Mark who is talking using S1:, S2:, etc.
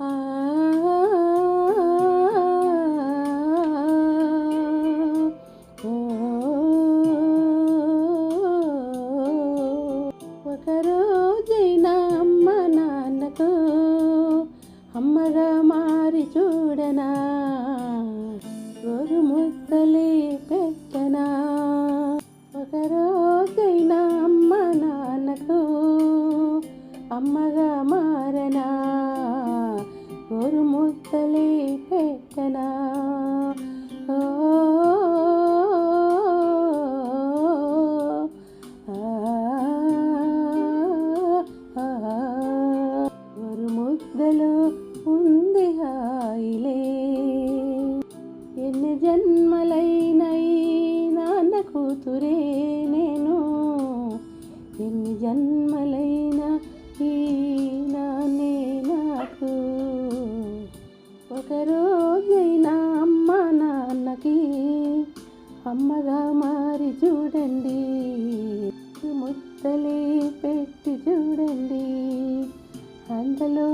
S1: ఆ, అమ్మ నాన్నకు అమ్మగా మారి చూడనా? గోరు ముద్దలే పెట్టనా? ఒకరోజైనా అమ్మ నాన్నకు అమ్మగా మారనా? గోరు పెట్టనా? ఓ, ముద్దలు ఉంది హాయిలే. ఎన్ని జన్మలైన నాన్న కూతురే నేను. ఎన్ని జన్మలైన ఈ ఒకరోజైనా అమ్మ నాన్నకి అమ్మగా మారి చూడండి. ముద్దలే పెట్టి చూడండి. అందులో